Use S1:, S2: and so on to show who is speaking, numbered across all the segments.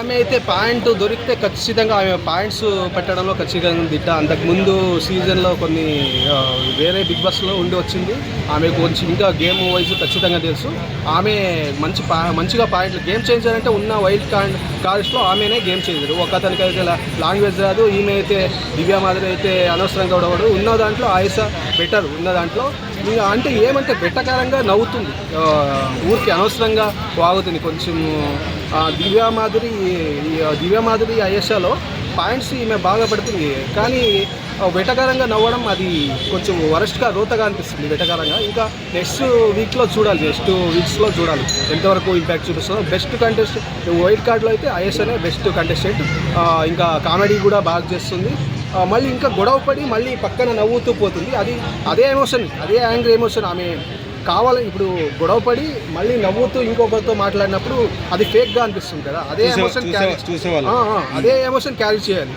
S1: ఆమె అయితే పాయింట్ దొరికితే ఖచ్చితంగా ఆమె పాయింట్స్ పెట్టడంలో ఖచ్చితంగా దిట్ట. అంతకుముందు సీజన్లో కొన్ని వేరే బిగ్ బాస్లో ఉండి వచ్చింది. ఆమె కొంచెం ఇంకా గేమ్ వైజ్ ఖచ్చితంగా తెలుసు. ఆమె మంచి మంచిగా పాయింట్లు గేమ్ చేంజర్ అంటే ఉన్న వైల్డ్ కార్డ్ కార్డ్స్లో ఆమెనే గేమ్ చేంజర్ ఒక అతనికి అయితే లాంగ్వేజ్ రాదు. ఈమె అయితే దివ్యా మాదిరి అయితే అనవసరంగా ఉండవాడు ఉన్న దాంట్లో ఆయుష బెటర్. ఉన్న దాంట్లో అంటే ఏమంటే బెట్టకరంగా నవ్వుతుంది. ఊరికి అనవసరంగా వాగుతుంది. కొంచెం దివ్యామాధురి దివ్యామాధురి ఈ అయేషాలో పాయింట్స్ ఈమె బాగా పడుతుంది. కానీ వెటకారంగా నవ్వడం అది కొంచెం వరస్ట్గా రోతగా అనిపిస్తుంది వెటకారంగా. ఇంకా నెక్స్ట్ వీక్లో చూడాలి నెక్స్ట్ వీక్స్లో చూడాలి. ఎంతవరకు ఇంపాక్ట్ చూపిస్తుందో. బెస్ట్ కంటెస్ట్ వైట్ కార్డ్లో అయితే ఐఎస్ అనే బెస్ట్ కంటెస్టెంట్ ఇంకా కామెడీ కూడా బాగా చేస్తుంది. మళ్ళీ ఇంకా గొడవ పడి మళ్ళీ పక్కన నవ్వుతూ పోతుంది. అది అదే ఎమోషన్ అదే యాంగ్రీ ఎమోషన్ ఆమె కావాలి ఇప్పుడు గొడవ పడి మళ్ళీ నవ్వుతూ ఇంకొకరితో మాట్లాడినప్పుడు అది ఫేక్గా అనిపిస్తుంది కదా. అదే ఎమోషన్ అదే ఎమోషన్ క్యారీ చేయాలి.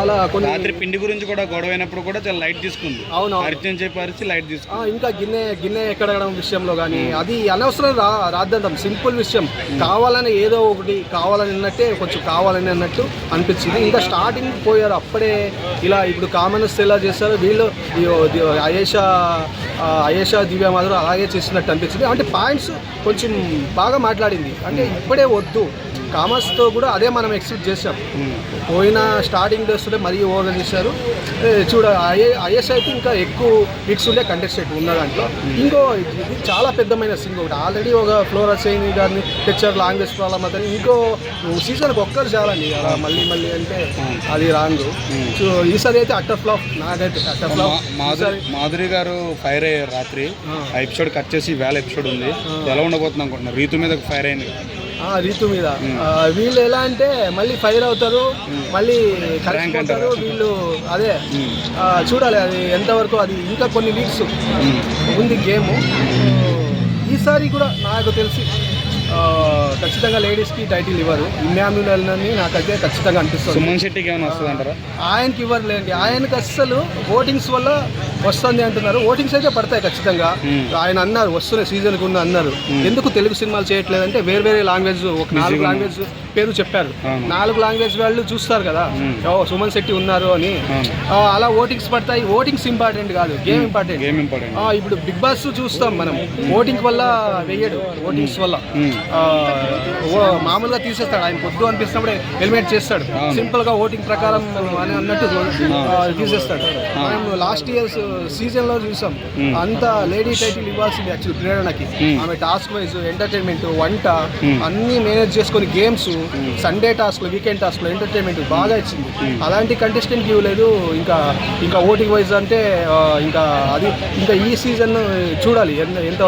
S1: అలా- కొన్ని
S2: రాత్రి పిండి గురించి కూడా గొడవ అయినప్పుడు కూడా చాలా లైట్ తీసుకుంది.
S1: అవునవును.
S2: అరిచని చెప్పి లైట్ తీసుకుంది.
S1: ఇంకా గిన్నె గిన్నె ఎక్కడడం విషయంలో కానీ అది అనవసరం రా రాద్దండం సింపుల్ విషయం. కావాలని ఏదో ఒకటి కావాలని అన్నట్టే కొంచెం కావాలని అన్నట్టు అనిపించింది. ఇంకా స్టార్టింగ్ పోయారు. అప్పుడే ఇలా ఇప్పుడు కామనర్స్ ఎలా చేస్తారు వీళ్ళు అయేషా అయేషా దివ్య మాధురు అలాగే చేసినట్టు అనిపించింది. అంటే పాయింట్స్ కొంచెం బాగా మాట్లాడింది. అంటే ఇప్పుడే వద్దు. కామర్స్తో కూడా అదే మనం ఎక్స్పెక్ట్ చేసాం పోయిన స్టార్టింగ్ డేస్లో మరీ ఓవర్గా చేశారు చూడ ఐఏ ఐఎస్ అయితే ఇంకా ఎక్కువ వీక్స్ ఉండే కంటెస్టెంట్ ఉన్న దాంట్లో. ఇంకో ఇది చాలా పెద్దమైన సింగ్ ఒకటి. ఆల్రెడీ ఒక ఫ్లోరా చైన్ గారిని తెచ్చారు లాంగ్వేజ్ ప్రాబ్లమ్ అతని. ఇంకో సీజన్కి ఒక్కరు చాలండి అలా మళ్ళీ మళ్ళీ అంటే అది రాంగ్ సో ఈసారి అయితే అట్టర్ ఫ్లాప్ నాకైతే utter flop.
S2: Madhuri Madhuri garu fire అయ్యారు రాత్రి. ఆ. ఎపిసోడ్ కట్ చేసి వేల ఎపిసోడ్ ఉంది. ఎలా ఉండబోతుంది అనుకుంటున్నారు? రీతు మీద ఫైర్ అయింది
S1: రీతు మీద. వీళ్ళు ఎలా అంటే మళ్ళీ ఫైర్ అవుతారు మళ్ళీ కలిసిపోతారు వీళ్ళు అదే. చూడాలి అది ఎంతవరకు అది ఇంకా కొన్ని వీక్స్ ఉంది గేమ్. ఈసారి కూడా నాకు తెలిసి ఖచ్చితంగా లేడీస్కి టైటిల్ ఇవ్వరు. ఇమ్మాన్యుల్ అని నాకైతే ఖచ్చితంగా అనిపిస్తుంది.
S2: సుమన్ శెట్టికి ఏమైనా వస్తుంది అంటారా?
S1: ఆయనకి ఇవ్వరులేండి. ఆయనకి అస్సలు ఓటింగ్స్ వల్ల వస్తుంది అంటున్నారు. ఓటింగ్స్ అయితే పడతాయి ఖచ్చితంగా. ఆయన అన్నారు వస్తున్నాయి సీజన్కి ఉన్న అన్నారు. ఎందుకు తెలుగు సినిమాలు చేయట్లేదంటే వేరే వేరే లాంగ్వేజ్ ఒక నాలుగు లాంగ్వేజ్ పేరు చెప్పారు. నాలుగు లాంగ్వేజ్ వాళ్ళు చూస్తారు కదా. ఓ సుమన్ శెట్టి ఉన్నారు అని. అలా ఓటింగ్స్ పడతాయి. ఓటింగ్స్ ఇంపార్టెంట్ కాదు. Game important. ఇప్పుడు బిగ్ బాస్ చూస్తాం మనం. ఓటింగ్ వల్ల వెయ్యడు. ఓటింగ్స్ వల్ల. మామూలుగా తీసేస్తాడు. ఆయన పొద్దు అనిపిస్తున్నప్పుడే హెల్మెట్ చేస్తాడు. సింపుల్గా ఓటింగ్ ప్రకారం అని అన్నట్టు తీసేస్తాడు. మనం లాస్ట్ ఇయర్ సీజన్లో చూసాం. అంత లేడీ టైటిల్ ఇవ్వాల్సింది యాక్చువల్ ప్రేరణకి. ఆమె టాస్క్ వైజ్ ఎంటర్టైన్మెంట్ వంట అన్ని మేనేజ్ చేసుకొని games Sunday task weekend task entertainment బాగా ఇచ్చింది. అలాంటి కంటెస్టెంట్ ఇవ్వలేదు. ఇంకా ఇంకా ఓటింగ్ వైజ్ అంటే ఇంకా అది ఇంకా ఈ సీజన్ చూడాలి. ఎంత ఎంత